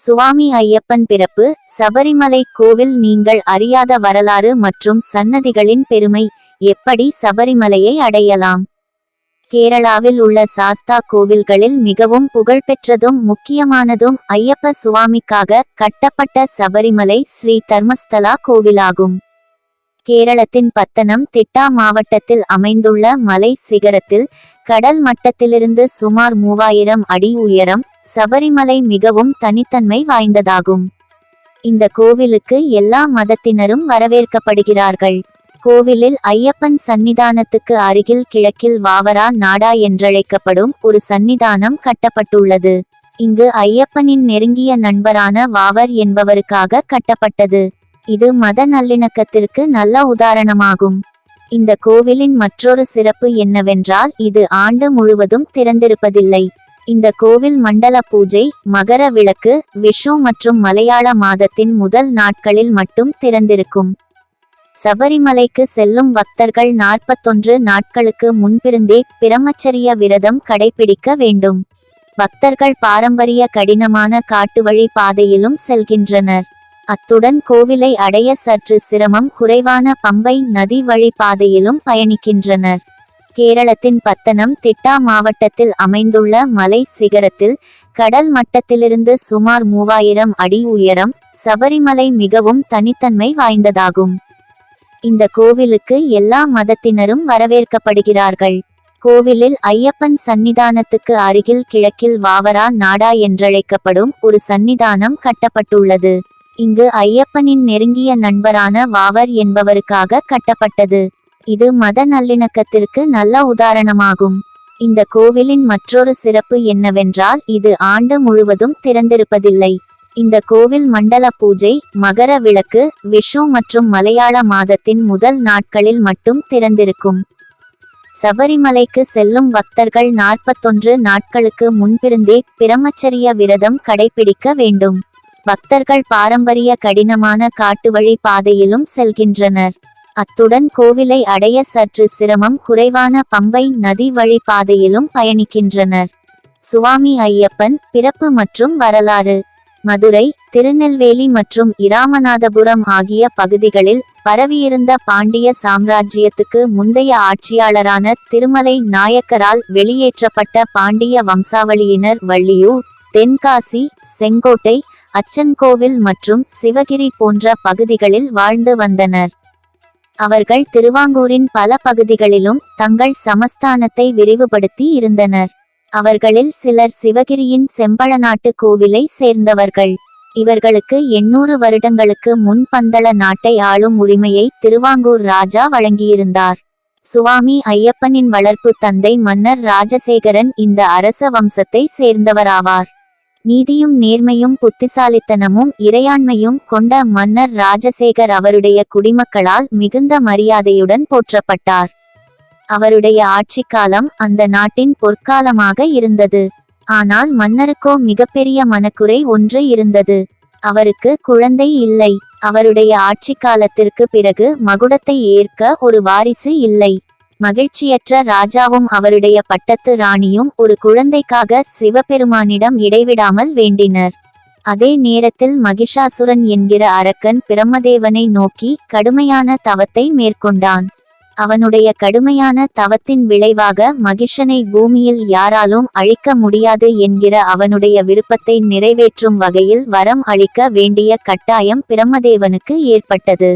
சுவாமி ஐயப்பன் பிறப்பு சபரிமலை கோவில் நீங்கள் அறியாத வரலாறு மற்றும் சன்னதிகளின் பெருமை எப்படி சபரிமலையை அடையலாம்? கேரளாவில் உள்ள சாஸ்தா கோவில்களில் மிகவும் புகழ்பெற்றதும் முக்கியமானதும் ஐயப்ப சுவாமிக்காக கட்டப்பட்ட சபரிமலை ஸ்ரீ தர்மஸ்தலா கோவிலாகும். கேரளத்தின் பத்தனம் திட்டா மாவட்டத்தில் அமைந்துள்ள மலை சிகரத்தில் கடல் மட்டத்திலிருந்து சுமார் மூவாயிரம் அடி உயரம் சபரிமலை மிகவும் தனித்தன்மை வாய்ந்ததாகும். இந்த கோவிலுக்கு எல்லா மதத்தினரும் வரவேற்கப்படுகிறார்கள். கோவிலில் ஐயப்பன் சன்னிதானத்துக்கு அருகில் கிழக்கில் வாவரா நாடா என்றழைக்கப்படும் ஒரு சன்னிதானம் கட்டப்பட்டுள்ளது. இங்கு ஐயப்பனின் நெருங்கிய நண்பரான வாவர் என்பவருக்காக கட்டப்பட்டது. இது மத நல்லிணக்கத்திற்கு நல்ல உதாரணமாகும். இந்த கோவிலின் மற்றொரு சிறப்பு என்னவென்றால் இது ஆண்டு முழுவதும் திறந்திருப்பதில்லை. இந்த கோவில் மண்டல பூஜை மகர விளக்கு விஷு மற்றும் மலையாள மாதத்தின் முதல் நாட்களில் மட்டும் திறந்திருக்கும். சபரிமலைக்கு செல்லும் பக்தர்கள் நாற்பத்தொன்று நாட்களுக்கு முன்பிருந்தே பிரமச்சரிய விரதம் கடைபிடிக்க வேண்டும். பக்தர்கள் பாரம்பரிய கடினமான காட்டு வழி பாதையிலும் செல்கின்றனர். அத்துடன் கோவிலை அடைய சற்று சிரமம் குறைவான பம்பை நதி வழி பாதையிலும் பயணிக்கின்றனர். கேரளத்தின் பத்தனம் திட்டா மாவட்டத்தில் அமைந்துள்ள மலை சிகரத்தில் கடல் மட்டத்திலிருந்து சுமார் மூவாயிரம் அடி உயரம் சபரிமலை மிகவும் தனித்தன்மை வாய்ந்ததாகும். இந்த கோவிலுக்கு எல்லா மதத்தினரும் வரவேற்கப்படுகிறார்கள். கோவிலில் ஐயப்பன் சன்னிதானத்துக்கு அருகில் கிழக்கில் வாவரா நாடா என்றழைக்கப்படும் ஒரு சன்னிதானம் கட்டப்பட்டுள்ளது. இங்கு ஐயப்பனின் நெருங்கிய நண்பரான வாவர் என்பவருக்காக கட்டப்பட்டது. இது மத நல்லிணக்கத்திற்கு நல்ல உதாரணமாகும். இந்த கோவிலின் மற்றொரு சிறப்பு என்னவென்றால் இது ஆண்டு முழுவதும் திறந்திருப்பதில்லை. இந்த கோவில் மண்டல பூஜை மகர விளக்கு விஷு மற்றும் மலையாள மாதத்தின் முதல் நாட்களில் மட்டும் திறந்திருக்கும். சபரிமலைக்கு செல்லும் பக்தர்கள் நாற்பத்தொன்று நாட்களுக்கு முன்பிருந்தே பிரமச்சரிய விரதம் கடைபிடிக்க வேண்டும். பக்தர்கள் பாரம்பரிய கடினமான காட்டு வழி பாதையிலும் செல்கின்றனர். அத்துடன் கோவிலை அடைய சற்று சிரமம் குறைவான பம்பை நதி வழி பாதையிலும் பயணிக்கின்றனர். சுவாமி ஐயப்பன் பிறப்பு மற்றும் வரலாறு. மதுரை திருநெல்வேலி மற்றும் இராமநாதபுரம் ஆகிய பகுதிகளில் பரவியிருந்த பாண்டிய சாம்ராஜ்யத்துக்கு முந்தைய ஆட்சியாளரான திருமலை நாயக்கரால் வெளியேற்றப்பட்ட பாண்டிய வம்சாவளியினர் வள்ளியூர் தென்காசி செங்கோட்டை அச்சன்கோவில் மற்றும் சிவகிரி போன்ற பகுதிகளில் வாழ்ந்து வந்தனர். அவர்கள் திருவாங்கூரின் பல பகுதிகளிலும் தங்கள் சமஸ்தானத்தை விரிவுபடுத்தி இருந்தனர். அவர்களில் சிலர் சிவகிரியின் செம்பழநாட்டு கோவிலை சேர்ந்தவர்கள். இவர்களுக்கு எண்ணூறு வருடங்களுக்கு முன் பந்தள நாட்டை ஆளும் உரிமையை திருவாங்கூர் ராஜா வழங்கியிருந்தார். சுவாமி ஐயப்பனின் வளர்ப்பு தந்தை மன்னர் ராஜசேகரன் இந்த அரச வம்சத்தை சேர்ந்தவராவார். நீதியும் நேர்மையும் புத்திசாலித்தனமும் இறையாண்மையும் கொண்ட மன்னர் ராஜசேகர் அவருடைய குடிமக்களால் மிகுந்த மரியாதையுடன் போற்றப்பட்டார். அவருடைய ஆட்சி காலம் அந்த நாட்டின் பொற்காலமாக இருந்தது. ஆனால் மன்னருக்கோ மிகப்பெரிய மனக்குறை ஒன்று இருந்தது. அவருக்கு குழந்தை இல்லை. அவருடைய ஆட்சி காலத்திற்கு பிறகு மகுடத்தை ஏற்க ஒரு வாரிசு இல்லை. மகிழ்ச்சியற்ற ராஜாவும் அவருடைய பட்டத்து ராணியும் ஒரு குழந்தைக்காக சிவபெருமானிடம் இடைவிடாமல் வேண்டினர். அதே நேரத்தில் மகிஷாசுரன் என்கிற அரக்கன் பிரம்மதேவனை நோக்கி கடுமையான தவத்தை மேற்கொண்டான். அவனுடைய கடுமையான தவத்தின் விளைவாக மகிஷனை பூமியில் யாராலும் அழிக்க முடியாது என்கிற அவனுடைய விருப்பத்தை நிறைவேற்றும் வகையில் வரம் அளிக்க வேண்டிய கட்டாயம் பிரம்மதேவனுக்கு ஏற்பட்டது.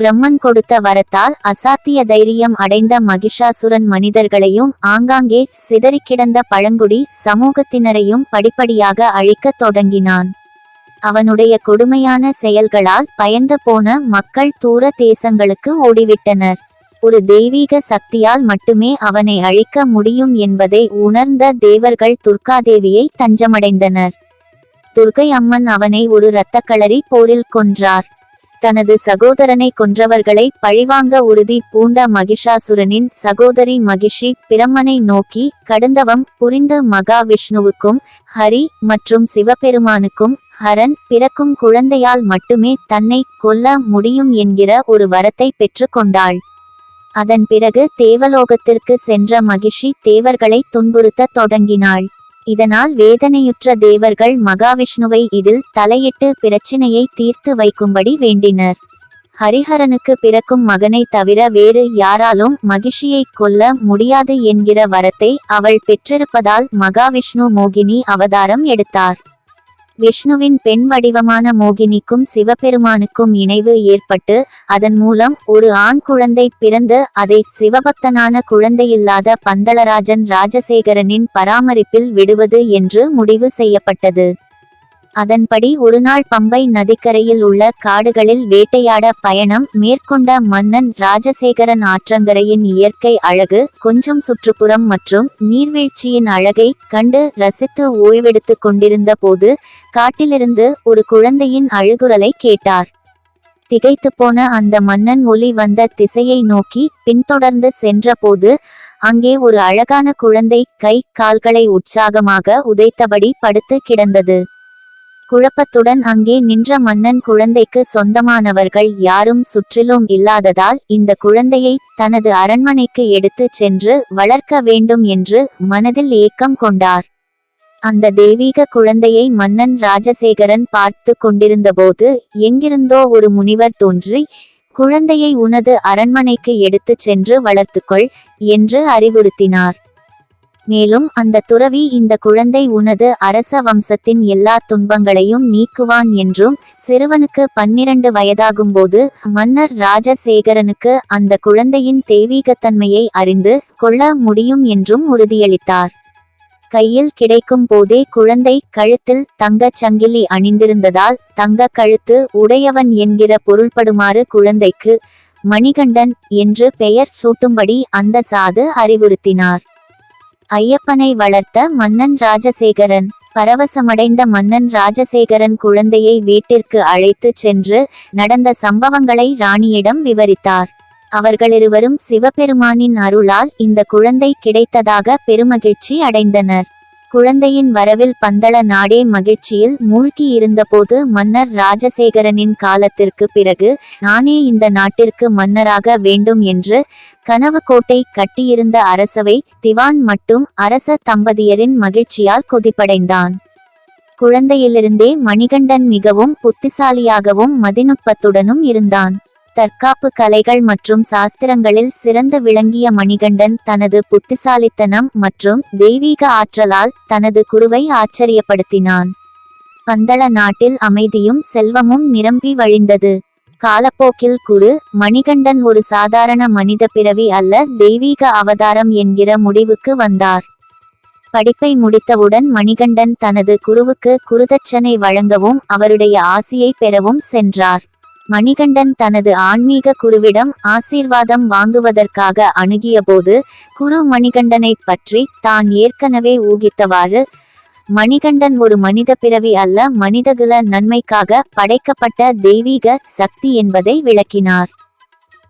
பிரம்மன் கொடுத்த வரத்தால் அசாத்திய தைரியம் அடைந்த மகிஷாசுரன் மனிதர்களையும் ஆங்காங்கே சிதறிக்கிடந்த பழங்குடி சமூகத்தினரையும் படிப்படியாக அழிக்கத் தொடங்கினான். அவனுடைய கொடுமையான செயல்களால் பயந்து போன மக்கள் தூர தேசங்களுக்கு ஓடிவிட்டனர். ஒரு தெய்வீக சக்தியால் மட்டுமே அவனை அழிக்க முடியும் என்பதை உணர்ந்த தேவர்கள் துர்காதேவியை தஞ்சமடைந்தனர். துர்கை அம்மன் அவனை ஒரு இரத்தக்களரி போரில் கொன்றார். தனது சகோதரனை கொன்றவர்களை பழிவாங்க உறுதி பூண்ட மகிஷாசுரனின் சகோதரி மகிஷி பிரம்மனை நோக்கி கடந்தவம் புரிந்த மகாவிஷ்ணுவுக்கும் ஹரி மற்றும் சிவபெருமானுக்கும் ஹரன் பிறக்கும் குழந்தையால் மட்டுமே தன்னை கொல்ல முடியும் என்கிற ஒரு வரத்தை பெற்றுக்கொண்டாள் அதன் பிறகு தேவலோகத்திற்கு சென்ற மகிஷி தேவர்களை துன்புறுத்த தொடங்கினாள். இதனால் வேதனையுற்ற தேவர்கள் மகாவிஷ்ணுவை இதில் தலையிட்டு பிரச்சினையை தீர்த்து வைக்கும்படி வேண்டினர். ஹரிஹரனுக்கு பிறக்கும் மகனை தவிர வேறு யாராலும் மகிஷியை கொல்ல முடியாது என்கிற வரத்தை அவள் பெற்றிருப்பதால் மகாவிஷ்ணு மோகினி அவதாரம் எடுத்தார். விஷ்ணுவின் பெண் வடிவமான மோகினிக்கும் சிவபெருமானுக்கும் இணைவு ஏற்பட்டு அதன் மூலம் ஒரு ஆண் குழந்தை பிறந்து அதை சிவபக்தனான குழந்தையில்லாத பந்தளராஜன் ராஜசேகரனின் பராமரிப்பில் விடுவது என்று முடிவு செய்யப்பட்டது. அதன்படி ஒருநாள் பம்பை நதிக்கரையில் உள்ள காடுகளில் வேட்டையாட பயணம் மேற்கொண்ட மன்னன் ராஜசேகரன் ஆற்றங்கரையின் இயற்கை அழகு கொஞ்சம் சுற்றுப்புறம் மற்றும் நீர்வீழ்ச்சியின் அழகை கண்டு ரசித்து ஓய்வெடுத்துக் கொண்டிருந்த போது காட்டிலிருந்து ஒரு குழந்தையின் அழுகுரலை கேட்டார். திகைத்துப் போன அந்த மன்னன் ஒலி வந்த திசையை நோக்கி பின்தொடர்ந்து சென்றபோது அங்கே ஒரு அழகான குழந்தை கை கால்களை உற்சாகமாக உதைத்தபடி படுத்து கிடந்தது. குழப்பத்துடன் அங்கே நின்ற மன்னன் குழந்தைக்கு சொந்தமானவர்கள் யாரும் சுற்றிலும் இல்லாததால் இந்த குழந்தையை தனது அரண்மனைக்கு எடுத்துச் சென்று வளர்க்க வேண்டும் என்று மனதில் ஏக்கம் கொண்டார். அந்த தெய்வீக குழந்தையை மன்னன் ராஜசேகரன் பார்த்து கொண்டிருந்தபோது எங்கிருந்தோ ஒரு முனிவர் தோன்றி குழந்தையை உனது அரண்மனைக்கு எடுத்துச் சென்று வளர்த்துக்கொள் என்று அறிவுறுத்தினார். மேலும் அந்த துறவி இந்த குழந்தை உனது அரச வம்சத்தின் எல்லா துன்பங்களையும் நீக்குவான் என்றும் சிறுவனுக்கு பன்னிரண்டு வயதாகும்போது மன்னர் ராஜசேகரனுக்கு அந்த குழந்தையின் தெய்வீகத்தன்மையை அறிந்து கொள்ள முடியும் என்றும் உறுதியளித்தார். கையில் கிடைக்கும் போதே குழந்தை கழுத்தில் தங்கச் சங்கிலி அணிந்திருந்ததால் தங்க கழுத்து உடையவன் என்கிற பொருள்படுமாறு குழந்தைக்கு மணிகண்டன் என்று பெயர் சூட்டும்படி அந்த சாது அறிவுறுத்தினார். ஐயப்பனை வளர்த்த மன்னன் ராஜசேகரன். பரவசமடைந்த மன்னன் ராஜசேகரன் குழந்தையை வீட்டிற்கு அழைத்துச் சென்று நடந்த சம்பவங்களை ராணியிடம் விவரித்தார். அவர்களிருவரும் சிவபெருமானின் அருளால் இந்த குழந்தை கிடைத்ததாக பெருமகிழ்ச்சி அடைந்தனர். குழந்தையின் வரவில் பந்தள நாடே மகிழ்ச்சியில் மூழ்கி இருந்தபோது மன்னர் ராஜசேகரனின் காலத்திற்கு பிறகு நானே இந்த நாட்டிற்கு மன்னராக வேண்டும் என்று கனவு கோட்டை கட்டியிருந்த அரசவை திவான் மட்டும் அரச தம்பதியரின் மகிழ்ச்சியால் கொதிப்படைந்தான். குழந்தையிலிருந்தே மணிகண்டன் மிகவும் புத்திசாலியாகவும் மதிநுட்பத்துடனும் இருந்தான். தற்காப்பு கலைகள் மற்றும் சாஸ்திரங்களில் சிறந்து விளங்கிய மணிகண்டன் தனது புத்திசாலித்தனம் மற்றும் தெய்வீக ஆற்றலால் தனது குருவை ஆச்சரியப்படுத்தினான். பந்தள நாட்டில் அமைதியும் செல்வமும் நிரம்பி வழிந்தது. காலப்போக்கில் குரு மணிகண்டன் ஒரு சாதாரண மனித பிறவி அல்ல தெய்வீக அவதாரம் என்கிற முடிவுக்கு வந்தார். படிப்பை முடித்தவுடன் மணிகண்டன் தனது குருவுக்கு குருதட்சணை வழங்கவும் அவருடைய ஆசியை பெறவும் சென்றார். மணிகண்டன் தனது ஆன்மீக குருவிடம் ஆசீர்வாதம் வாங்குவதற்காக அணுகியபோது குரு மணிகண்டனைப் பற்றி தான் ஏற்கனவே ஊகித்தவாறு மணிகண்டன் ஒரு மனித பிறவி அல்ல மனிதகுல நன்மைக்காக படைக்கப்பட்ட தெய்வீக சக்தி என்பதை விளக்கினார்.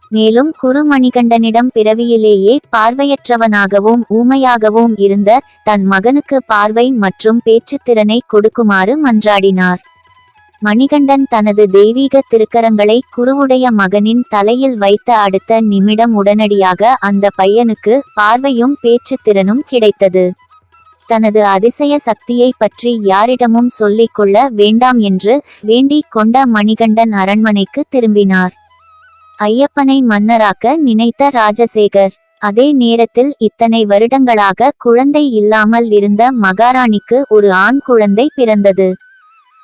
மேலும் குரு மணிகண்டனிடம் பிறவியிலேயே பார்வையற்றவனாகவும் ஊமையாகவும் இருந்த தன் மகனுக்கு பார்வை மற்றும் பேச்சுத்திறனை கொடுக்குமாறு மன்றாடினார். மணிகண்டன் தனது தெய்வீக திருக்கரங்களை குருவுடைய மகனின் தலையில் வைத்த அடுத்த நிமிடம் உடனடியாக அந்த பையனுக்கு பார்வையும் பேச்சுத் திறனும் கிடைத்தது. தனது அதிசய சக்தியை பற்றி யாரிடமும் சொல்லிக் கொள்ள வேண்டாம் என்று வேண்டிக் கொண்ட மணிகண்டன் அரண்மனைக்கு திரும்பினார். ஐயப்பனை மன்னராக்க நினைத்த ராஜசேகர் அதே நேரத்தில் இத்தனை வருடங்களாக குழந்தை இல்லாமல் இருந்த மகாராணிக்கு ஒரு ஆண் குழந்தை பிறந்தது.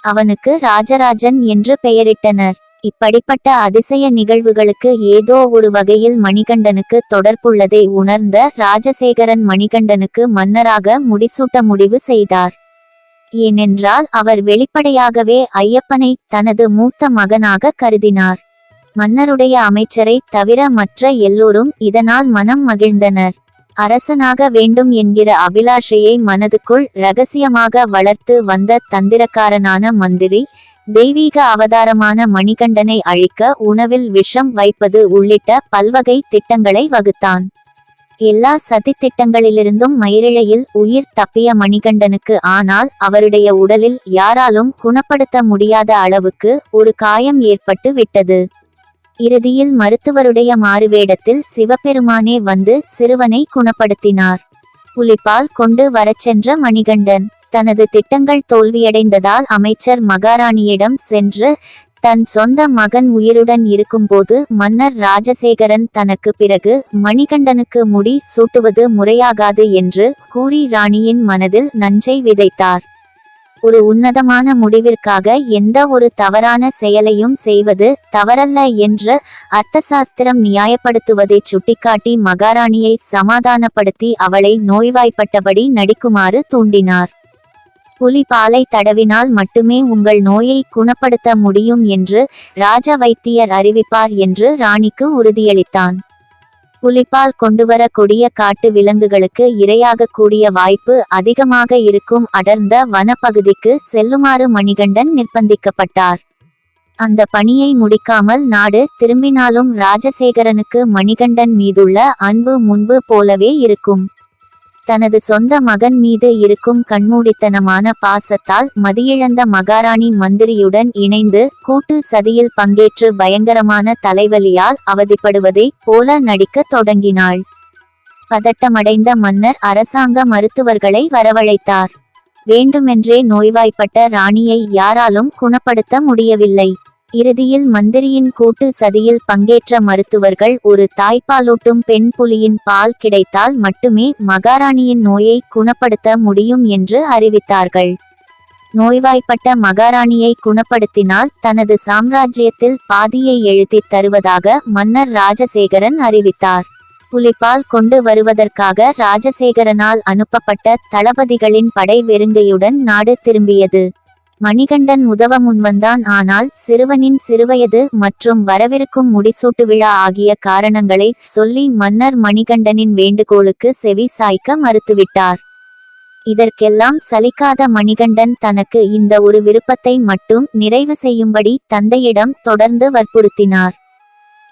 அவனுக்கு ராஜராஜன் என்று பெயரிட்டனர். இப்படிப்பட்ட அதிசய நிகழ்வுகளுக்கு ஏதோ ஒரு வகையில் மணிகண்டனுக்கு தொடர்புள்ளதை உணர்ந்த ராஜசேகரன் மணிகண்டனுக்கு மன்னராக முடிசூட்ட முடிவு செய்தார். ஏனென்றால் அவர் வெளிப்படையாகவே ஐயப்பனை தனது மூத்த மகனாக கருதினார். மன்னருடைய அமைச்சரை தவிர மற்ற எல்லோரும் இதனால் மனம் மகிழ்ந்தனர். அரசனாக வேண்டும் என்கிற அபிலாஷையை மனதுக்குள் ரகசியமாக வளர்த்து வந்த தந்திரக்காரனான மந்திரி தெய்வீக அவதாரமான மணிகண்டனை அழிக்க உணவில் விஷம் வைப்பது உள்ளிட்ட பல்வகை திட்டங்களை வகுத்தான். எல்லா சதித்திட்டங்களிலிருந்தும் மயிரிழையில் உயிர் தப்பிய மணிகண்டனுக்கு ஆனால் அவருடைய உடலில் யாராலும் குணப்படுத்த முடியாத அளவுக்கு ஒரு காயம் ஏற்பட்டு விட்டது. இறுதியில் மருத்துவருடைய மாறுவேடத்தில் சிவபெருமானே வந்து சிறுவனை குணப்படுத்தினார். புலிப்பால் கொண்டு வரச் சென்ற மணிகண்டன் தனது திட்டங்கள் தோல்வியடைந்ததால் அமைச்சர் மகாராணியிடம் சென்று தன் சொந்த மகன் உயிருடன் இருக்கும்போது மன்னர் ராஜசேகரன் தனக்கு பிறகு மணிகண்டனுக்கு முடி சூட்டுவது முறையாகாது என்று கூறி ராணியின் மனதில் நஞ்சை விதைத்தார். ஒரு உன்னதமான முடிவிற்காக எந்த ஒரு தவறான செயலையும் செய்வது தவறல்ல என்று அர்த்தசாஸ்திரம் நியாயப்படுத்துவதைச் சுட்டிக்காட்டி மகாராணியை சமாதானப்படுத்தி அவளை நோய்வாய்ப்பட்டபடி நடிக்குமாறு தூண்டினார். புலி பாலை தடவினால் மட்டுமே உங்கள் நோயை குணப்படுத்த முடியும் என்று ராஜ வைத்தியர் அறிவிப்பார் என்று ராணிக்கு உறுதியளித்தான். புலிப்பால் கொண்டுவர கொடிய காட்டு விலங்குகளுக்கு இரையாக கூடிய வாய்ப்பு அதிகமாக இருக்கும். அடர்ந்த வனப்பகுதிக்கு செல்லுமாறு மணிகண்டன் நிர்பந்திக்கப்பட்டார். அந்த பணியை முடிக்காமல் நாடு திரும்பினாலும் ராஜசேகரனுக்கு மணிகண்டன் மீதுள்ள அன்பு முன்பு போலவே இருக்கும். தனது சொந்த மகன் மீது இருக்கும் கண்மூடித்தனமான பாசத்தால் மதியிழந்த மகாராணி மந்திரியுடன் இணைந்து கூட்டு சதியில் பங்கேற்று பயங்கரமான தலைவலியால் அவதிப்படுவதைப் போல நடிக்கத் தொடங்கினாள். பதட்டமடைந்த மன்னர் அரசாங்க மருத்துவர்களை வரவழைத்தார். வேண்டுமென்றே நோய்வாய்ப்பட்ட ராணியை யாராலும் குணப்படுத்த முடியவில்லை. இறுதியில் மந்திரியின் கூட்டு சதியில் பங்கேற்ற மருத்துவர்கள் ஒரு தாய்ப்பாலூட்டும் பெண் புலியின் பால் கிடைத்தால் மட்டுமே மகாராணியின் நோயை குணப்படுத்த முடியும் என்று அறிவித்தார்கள். நோய்வாய்ப்பட்ட மகாராணியை குணப்படுத்தினால் தனது சாம்ராஜ்யத்தில் பாதியை எழுதித் தருவதாக மன்னர் ராஜசேகரன் அறிவித்தார். புலிப்பால் கொண்டு வருவதற்காக ராஜசேகரனால் அனுப்பப்பட்ட தளபதிகளின் படை வெறுங்கையுடன் நாடு திரும்பியது. மணிகண்டன் உதவ முன்வந்தான். ஆனால் சிறுவனின் சிறுவயது மற்றும் வரவிருக்கும் முடிசூட்டு விழா ஆகிய காரணங்களை சொல்லி மன்னர் மணிகண்டனின் வேண்டுகோளுக்கு செவி சாய்க்க மறுத்துவிட்டார். இதற்கெல்லாம் சலிக்காத மணிகண்டன் தனக்கு இந்த ஒரு விருப்பத்தை மட்டும் நிறைவு செய்யும்படி தந்தையிடம் தொடர்ந்து வற்புறுத்தினார்.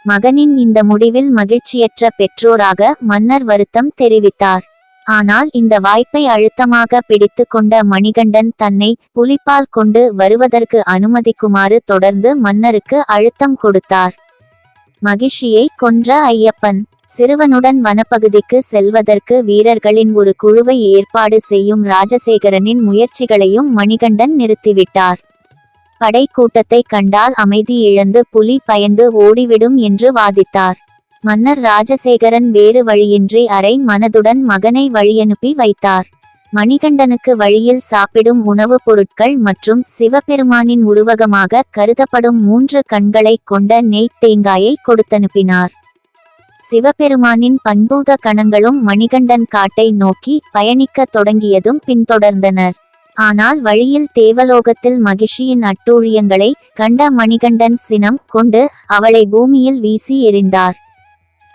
மகனின் இந்த முடிவில் மகிழ்ச்சியற்ற பெற்றோராக மன்னர் வருத்தம் தெரிவித்தார். ஆனால் இந்த வாய்ப்பை அழுத்தமாக பிடித்து கொண்ட மணிகண்டன் தன்னை புலிப்பால் கொண்டு வருவதற்கு அனுமதிக்குமாறு தொடர்ந்து மன்னருக்கு அழுத்தம் கொடுத்தார். மகிழ்ச்சியை கொன்ற ஐயப்பன் சிறுவனுடன் வனப்பகுதிக்கு செல்வதற்கு வீரர்களின் ஒரு குழுவை ஏற்பாடு செய்யும் ராஜசேகரனின் முயற்சிகளையும் மணிகண்டன் நிறுத்திவிட்டார். படை கூட்டத்தை கண்டால் அமைதி இழந்து புலி பயந்து ஓடிவிடும் என்று வாதித்தார். மன்னர் ராஜசேகரன் வேறு வழியின்றி அரை மனதுடன் மகனை வழியனுப்பி வைத்தார். மணிகண்டனுக்கு வழியில் சாப்பிடும் உணவுப் பொருட்கள் மற்றும் சிவபெருமானின் உருவகமாக கருதப்படும் மூன்று கண்களைக் கொண்ட நெய் தேங்காயை கொடுத்தனுப்பினார். சிவபெருமானின் பண்பூத கணங்களும் மணிகண்டன் காட்டை நோக்கி பயணிக்கத் தொடங்கியதும் பின்தொடர்ந்தனர். ஆனால் வழியில் தேவலோகத்தில் மகிஷியின் அட்டூழியங்களை கண்ட மணிகண்டன் சினம் கொண்டு அவளை பூமியில் வீசி எறிந்தார்.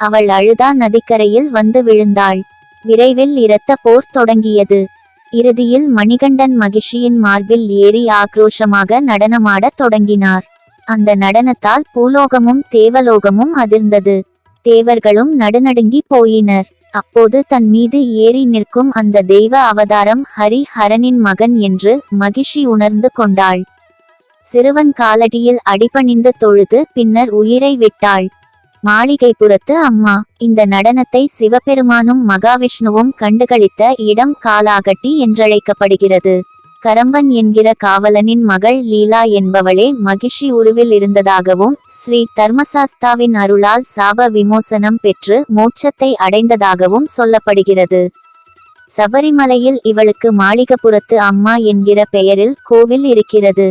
அவள் அழுதா நதிக்கரையில் வந்து விழுந்தாள். விரைவில் இரத்த போர் தொடங்கியது. இறுதியில் மணிகண்டன் மகிஷியின் மார்பில் ஏறி ஆக்ரோஷமாக நடனமாடத் தொடங்கினார். அந்த நடனத்தால் பூலோகமும் தேவலோகமும் அதிர்ந்தது. தேவர்களும் நடுநடுங்கி போயினர். அப்போது தன் மீது ஏறி நிற்கும் அந்த தெய்வ அவதாரம் ஹரி ஹரனின் மகன் என்று மகிஷி உணர்ந்து கொண்டாள். சிறுவன் காலடியில் அடிபணிந்து தொழுது பின்னர் உயிரை விட்டாள். மாளிகைப்புறத்து அம்மா. இந்த நடனத்தை சிவபெருமானும் மகாவிஷ்ணுவும் கண்டுகளித்த இடம் காலாகட்டி என்றழைக்கப்படுகிறது. கரம்பன் என்கிற காவலனின் மகள் லீலா என்பவளே மகிஷி உருவில் இருந்ததாகவும் ஸ்ரீ தர்மசாஸ்தாவின் அருளால் சாப விமோசனம் பெற்று மோட்சத்தை அடைந்ததாகவும் சொல்லப்படுகிறது. சபரிமலையில் இவளுக்கு மாளிகபுரத்து அம்மா என்கிற பெயரில் கோவில் இருக்கிறது.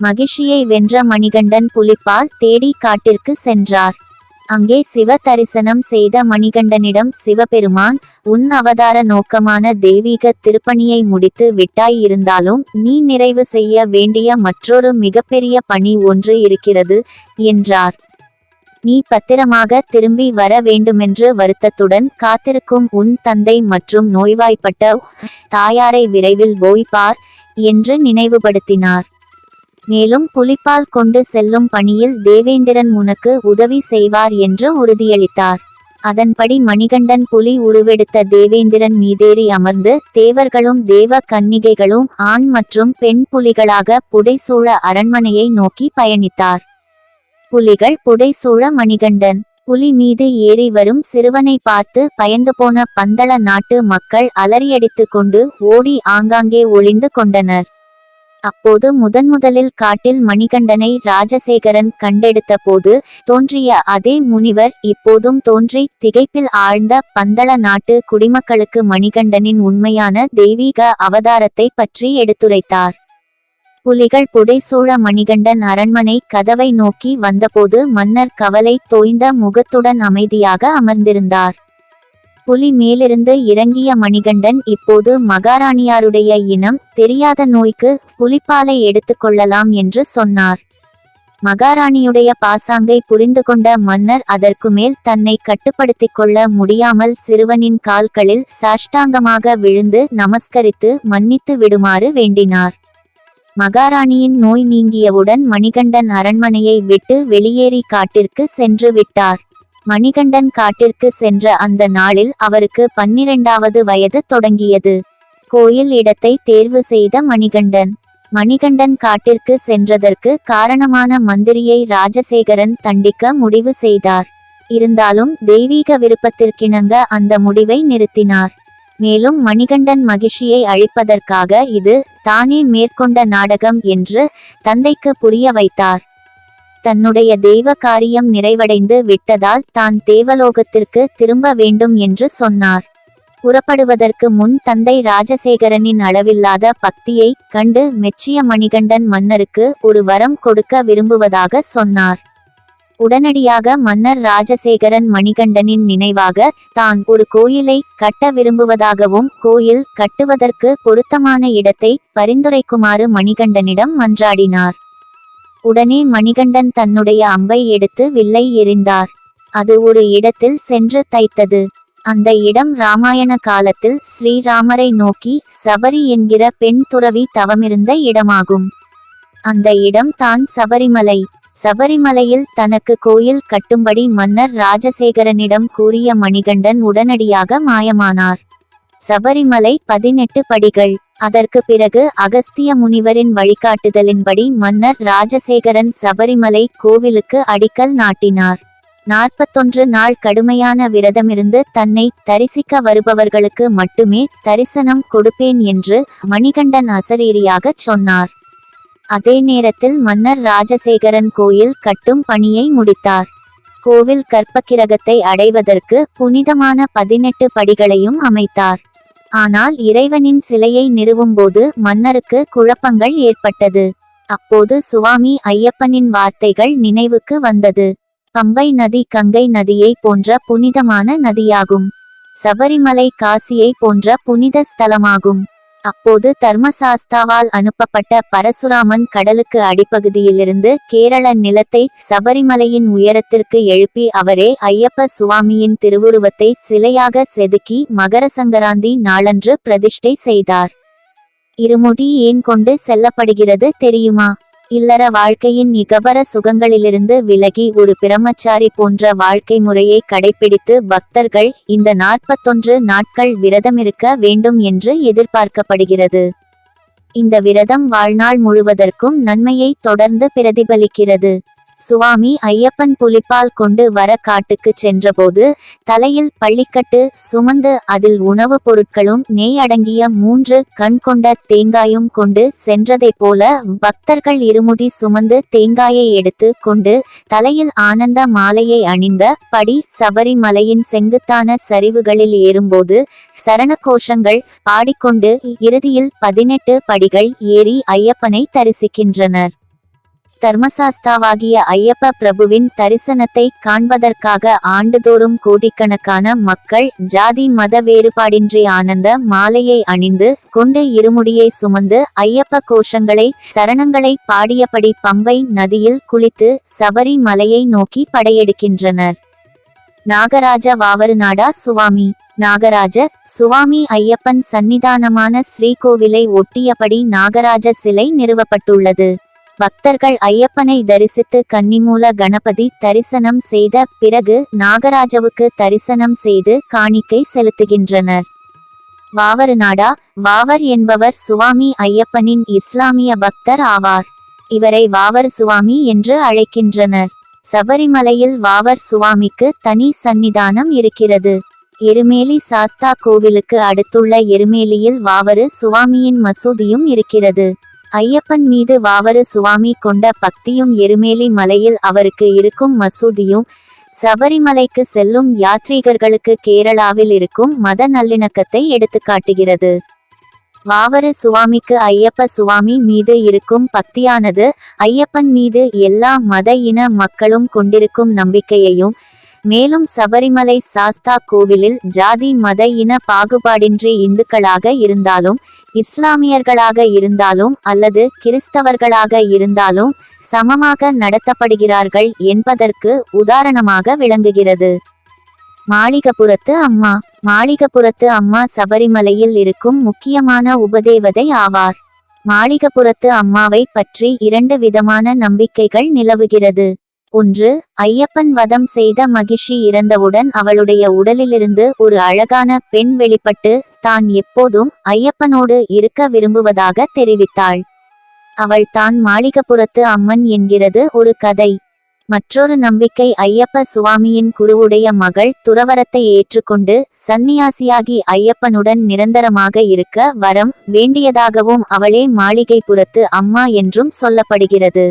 மகிஷியை வென்ற மணிகண்டன் புலிப்பால் தேடி காட்டிற்கு சென்றார். அங்கே சிவ தரிசனம் செய்த மணிகண்டனிடம் சிவபெருமான் உன் அவதார நோக்கமான தெய்வீக திருப்பணியை முடித்து விட்டாய் இருந்தாலும் நீ நிறைவு செய்ய வேண்டிய மற்றொரு மிகப்பெரிய பணி ஒன்று இருக்கிறது என்றார். நீ பத்திரமாக திரும்பி வர வேண்டுமென்று வருத்தத்துடன் காத்திருக்கும் உன் தந்தை மற்றும் நோய்வாய்ப்பட்ட தாயாரை விரைவில் போய்பார் என்று நினைவுபடுத்தினார். மேலும் புலிப்பால் கொண்டு செல்லும் பணியில் தேவேந்திரன் உனக்கு உதவி செய்வார் என்று உறுதியளித்தார். அதன்படி மணிகண்டன் புலி உருவெடுத்த தேவேந்திரன் மீதேறி அமர்ந்து தேவர்களும் தேவ கன்னிகைகளும் ஆண் மற்றும் பெண் புலிகளாக புடைசூழ அரண்மனையை நோக்கி பயணித்தார். புலிகள் புடைசூழ மணிகண்டன் புலி மீது ஏறி வரும் சிறுவனை பார்த்து பயந்து போன பந்தள நாட்டு மக்கள் அலறியடித்துக் கொண்டு ஓடி ஆங்காங்கே ஒளிந்து கொண்டனர். அப்போது முதன் முதலில் காட்டில் மணிகண்டனை ராஜசேகரன் கண்டெடுத்த போது தோன்றிய அதே முனிவர் இப்போதும் தோன்றி திகைப்பில் ஆழ்ந்த பந்தள நாட்டு குடிமக்களுக்கு மணிகண்டனின் உண்மையான தெய்வீக அவதாரத்தை பற்றி எடுத்துரைத்தார். புலிகள் புடைசூழ மணிகண்டன் அரண்மனை கதவை நோக்கி வந்தபோது மன்னர் கவலை தோய்ந்த முகத்துடன் அமைதியாக அமர்ந்திருந்தார். புலி மேலிருந்து இறங்கிய மணிகண்டன் இப்போது மகாராணியாருடைய இனம் தெரியாத நோய்க்கு புலிப்பாலை எடுத்துக்கொள்ளலாம் என்று சொன்னார். மகாராணியுடைய பாசாங்கை புரிந்து கொண்ட மன்னர் அதற்கு மேல் தன்னை கட்டுப்படுத்திக் கொள்ள முடியாமல் சிறுவனின் கால்களில் சாஷ்டாங்கமாக விழுந்து நமஸ்கரித்து மன்னித்து விடுமாறு வேண்டினார். மகாராணியின் நோய் நீங்கியவுடன் மணிகண்டன் அரண்மனையை விட்டு வெளியேறி காட்டிற்கு சென்று விட்டார். மணிகண்டன் காட்டிற்கு சென்ற அந்த நாளில் அவருக்கு பன்னிரண்டாவது வயது தொடங்கியது. கோயில் இடத்தை தேர்வு செய்த மணிகண்டன். மணிகண்டன் காட்டிற்கு சென்றதற்கு காரணமான மந்திரியை ராஜசேகரன் தண்டிக்க முடிவு செய்தார். இருந்தாலும் தெய்வீக விருப்பத்திற்கிணங்க அந்த முடிவை நிறுத்தினார். மேலும் மணிகண்டன் மகிழ்ச்சியை அழிப்பதற்காக இது தானே மேற்கொண்ட நாடகம் என்று தந்தைக்கு புரிய வைத்தார். தன்னுடைய தெய்வ காரியம் நிறைவடைந்து விட்டதால் தான் தேவலோகத்திற்கு திரும்ப வேண்டும் என்று சொன்னார். புறப்படுவதற்கு முன் தந்தை ராஜசேகரனின் அளவில்லாத பக்தியை கண்டு மெச்சிய மணிகண்டன் மன்னருக்கு ஒரு வரம் கொடுக்க விரும்புவதாக சொன்னார். உடனடியாக மன்னர் ராஜசேகரன் மணிகண்டனின் நினைவாக தான் ஒரு கோயிலை கட்ட விரும்புவதாகவும் கோயில் கட்டுவதற்கு பொருத்தமான இடத்தை பரிந்துரைக்குமாறு மணிகண்டனிடம் மன்றாடினார். உடனே மணிகண்டன் தன்னுடைய அம்பை எடுத்து வில்லை எறிந்தார். அது ஒரு இடத்தில் சென்று தைத்தது. அந்த இடம் ராமாயண காலத்தில் ஸ்ரீராமரை நோக்கி சபரி என்கிற பெண் துறவி தவமிருந்த இடமாகும். அந்த இடம் தான் சபரிமலை. சபரிமலையில் தனக்கு கோயில் கட்டும்படி மன்னர் ராஜசேகரனிடம் கூறிய மணிகண்டன் உடனடியாக மாயமானார். சபரிமலை பதினெட்டு படிகள். அதற்கு பிறகு அகஸ்திய முனிவரின் வழிகாட்டுதலின்படி மன்னர் ராஜசேகரன் சபரிமலை கோவிலுக்கு அடிக்கல் நாட்டினார். நாற்பத்தொன்று நாள் கடுமையான விரதமிருந்து தன்னை தரிசிக்க வருபவர்களுக்கு மட்டுமே தரிசனம் கொடுப்பேன் என்று மணிகண்டன் அசரீரியாகச் சொன்னார். அதே நேரத்தில் மன்னர் ராஜசேகரன் கோயில் கட்டும் பணியை முடித்தார். கோவில் கற்பக்கிரகத்தை அடைவதற்கு புனிதமான பதினெட்டு படிகளையும் அமைத்தார். ஆனால் இறைவனின் சிலையை நிறுவும்போது மன்னருக்கு குழப்பங்கள் ஏற்பட்டது. அப்போது சுவாமி ஐயப்பனின் வார்த்தைகள் நினைவுக்கு வந்தது. பம்பை நதி கங்கை நதியை போன்ற புனிதமான நதியாகும். சபரிமலை காசியை போன்ற புனித ஸ்தலமாகும். அப்போது தர்மசாஸ்தாவால் அனுப்பப்பட்ட பரசுராமன் கடலுக்கு அடிப்பகுதியிலிருந்து கேரள நிலத்தை சபரிமலையின் உயரத்திற்கு எழுப்பி அவரே ஐயப்ப சுவாமியின் திருவுருவத்தை சிலையாக செதுக்கி மகர சங்கராந்தி நாளன்று பிரதிஷ்டை செய்தார். இருமுடி ஏன் கொண்டு செல்லப்படுகிறது தெரியுமா? இல்லற வாழ்க்கையின் நிகபர சுகங்களிலிருந்து விலகி ஒரு பிரம்மச்சாரி போன்ற வாழ்க்கை முறையை கடைபிடித்து பக்தர்கள் இந்த நாற்பத்தொன்று நாட்கள் விரதமிருக்க வேண்டும் என்று எதிர்பார்க்கப்படுகிறது. இந்த விரதம் வாழ்நாள் முழுவதற்கும் நன்மையை தொடர்ந்து பிரதிபலிக்கிறது. சுவாமி ஐயப்பன் புலிப்பால் கொண்டு வர காட்டுக்கு சென்றபோது தலையில் பள்ளிக்கட்டு சுமந்து அதில் உணவுப் பொருட்களும் நெய் அடங்கிய மூன்று கண் கொண்ட தேங்காயும் கொண்டு சென்றதைப் போல பக்தர்கள் இருமுடி சுமந்து தேங்காயை எடுத்து கொண்டு தலையில் ஆனந்த மாலையை அணிந்த படி சபரிமலையின் செங்குத்தான சரிவுகளில் ஏறும்போது சரண கோஷங்கள் பாடிக்கொண்டு இறுதியில் பதினெட்டு படிகள் ஏறி ஐயப்பனை தரிசிக்கின்றனர். தர்மசாஸ்தாவாகிய ஐயப்ப பிரபுவின் தரிசனத்தை காண்பதற்காக ஆண்டுதோறும் கோடிக்கணக்கான மக்கள் ஜாதி மத வேறுபாடின்றி ஆனந்த மாலையை அணிந்து கொண்டு இருமுடியை சுமந்து ஐயப்ப கோஷங்களை சரணங்களை பாடியபடி பம்பை நதியில் குளித்து சபரி மலையை நோக்கி படையெடுக்கின்றனர். நாகராஜ வாவருநாடா சுவாமி. நாகராஜ சுவாமி ஐயப்பன் சன்னிதானமான ஸ்ரீகோவிலை ஒட்டியபடி நாகராஜ சிலை நிறுவப்பட்டுள்ளது. பக்தர்கள் ஐயப்பனை தரிசித்து கன்னிமூல கணபதி தரிசனம் செய்த பிறகு நாகராஜவுக்கு தரிசனம் செய்து காணிக்கை செலுத்துகின்றனர். வாவருநாடா வாவர் என்பவர் சுவாமி ஐயப்பனின் இஸ்லாமிய பக்தர் ஆவார். இவரை வாவர் சுவாமி என்று அழைக்கின்றனர். சபரிமலையில் வாவர் சுவாமிக்கு தனி சந்நிதானம் இருக்கிறது. எருமேலி சாஸ்தா கோவிலுக்கு அடுத்துள்ள எருமேலியில் வாவரு சுவாமியின் மசூதியும் இருக்கிறது. ஐயப்பன் மீது வாவரு சுவாமி கொண்ட பக்தியும் எருமேலி மலையில் அவருக்கு இருக்கும் மசூதியும் சபரிமலைக்கு செல்லும் யாத்ரீகர்களுக்கு கேரளாவில் இருக்கும் மத நல்லிணக்கத்தை எடுத்துக்காட்டுகிறது. வாவரு சுவாமிக்கு ஐயப்ப சுவாமி மீது இருக்கும் பக்தியானது ஐயப்பன் மீது எல்லா மத இன மக்களும் கொண்டிருக்கும் நம்பிக்கையையும் மேலும் சபரிமலை சாஸ்தா கோவிலில் ஜாதி மத இன பாகுபாடின்றி இந்துக்களாக இருந்தாலும் இஸ்லாமியர்களாக இருந்தாலும் அல்லது கிறிஸ்தவர்களாக இருந்தாலும் சமமாக நடத்தப்படுகிறார்கள் என்பதற்கு உதாரணமாக விளங்குகிறது. மாளிகபுரத்து அம்மா. மாளிகபுரத்து அம்மா சபரிமலையில் இருக்கும் முக்கியமான உபதேவதை ஆவார். மாளிகபுரத்து அம்மாவை பற்றி இரண்டு விதமான நம்பிக்கைகள் நிலவுகிறது. ஒன்று ஐயப்பன் வதம் செய்த மகிஷி இறந்தவுடன் அவளுடைய உடலிலிருந்து ஒரு அழகான பெண் வெளிப்பட்டு தான் எப்போதும் ஐயப்பனோடு இருக்க விரும்புவதாக தெரிவித்தாள். அவள் தான் மாளிகப்புறத்து அம்மன் என்கிறது ஒரு கதை. மற்றொரு நம்பிக்கை ஐயப்ப சுவாமியின் குருவுடைய மகள் துறவரத்தை ஏற்றுக்கொண்டு சந்நியாசியாகி ஐயப்பனுடன் நிரந்தரமாக இருக்க வரம் வேண்டியதாகவும் அவளே மாளிகை புறத்து அம்மா என்றும் சொல்லப்படுகிறது.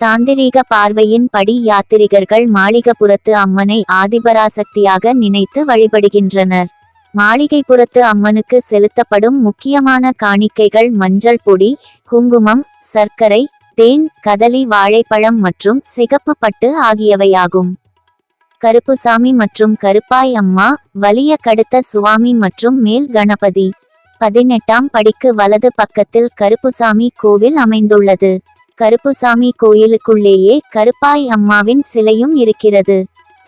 தாந்திரீக பார்வையின் படி யாத்திரிகர்கள் மாளிகப்புறத்து அம்மனை ஆதிபராசக்தியாக நினைத்து வழிபடுகின்றனர். மாளிகைப்புறத்து அம்மனுக்கு செலுத்தப்படும் முக்கியமான காணிக்கைகள் மஞ்சள் பொடி குங்குமம் சர்க்கரை தேன் கதலி வாழைப்பழம் மற்றும் சிகப்பு பட்டு ஆகியவையாகும். கருப்புசாமி மற்றும் கருப்பாய் அம்மா வலிய கடுத்த சுவாமி மற்றும் மேல் கணபதி. பதினெட்டாம் படிக்கு வலது பக்கத்தில் கருப்புசாமி கோவில் அமைந்துள்ளது. கருப்புசாமி கோயிலுக்குள்ளேயே கருப்பாய் அம்மாவின் சிலையும் இருக்கிறது.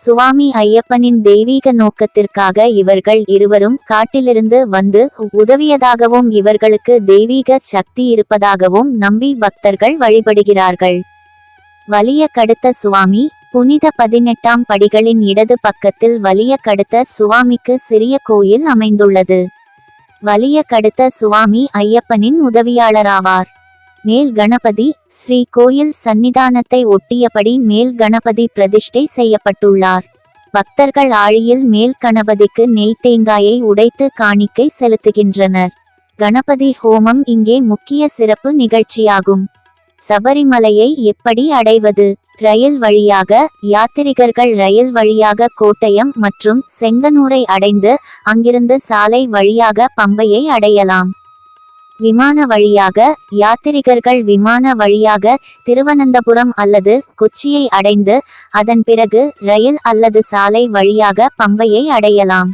சுவாமி ஐயப்பனின் தெய்வீக நோக்கத்திற்காக இவர்கள் இருவரும் காட்டிலிருந்து வந்து உதவியதாகவும் இவர்களுக்கு தெய்வீக சக்தி இருப்பதாகவும் நம்பி பக்தர்கள் வழிபடுகிறார்கள். வலிய கடுத்த சுவாமி புனித பதினெட்டாம் படிகளின் இடது பக்கத்தில் வலிய கடுத்த சுவாமிக்கு சிறிய கோயில் அமைந்துள்ளது. வலிய கடுத்த சுவாமி ஐயப்பனின் உதவியாளராவார். மேல் கணபதி ஸ்ரீ கோயில் சன்னிதானத்தை ஒட்டியபடி மேல் கணபதி பிரதிஷ்டை செய்யப்பட்டுள்ளார். பக்தர்கள் ஆழியில் மேல் கணபதிக்கு நெய் தேங்காயை உடைத்து காணிக்கை செலுத்துகின்றனர். கணபதி ஹோமம் இங்கே முக்கிய சிறப்பு நிகழ்ச்சியாகும். சபரிமலையை எப்படி அடைவது? ரயில் வழியாக யாத்திரிகர்கள் ரயில் வழியாக கோட்டயம் மற்றும் செங்கனூரை அடைந்து அங்கிருந்து சாலை வழியாக பம்பையை அடையலாம். விமான வழியாக யாத்திரிகர்கள் விமான வழியாக திருவனந்தபுரம் அல்லது கொச்சியை அடைந்து அதன் பிறகு ரயில் அல்லது சாலை வழியாக பம்பையை அடையலாம்.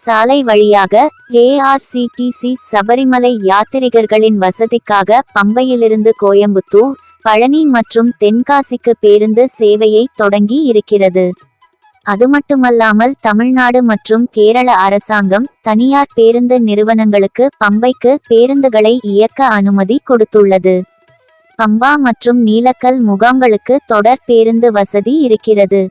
சாலை வழியாக ஏஆர்சிடிசி சபரிமலை யாத்திரிகர்களின் வசதிக்காக பம்பையிலிருந்து கோயம்புத்தூர் பழனி மற்றும் தென்காசிக்கு பேருந்து சேவையை தொடங்கி இருக்கிறது. அது மட்டுமல்லாமல் தமிழ்நாடு மற்றும் கேரள அரசாங்கம் தனியார் பேருந்து நிறுவனங்களுக்கு பம்பைக்கு பேருந்துகளை இயக்க அனுமதி கொடுத்துள்ளது. பம்பா மற்றும் நீலக்கல் முகாம்களுக்கு தொடர் பேருந்து வசதி இருக்கிறது.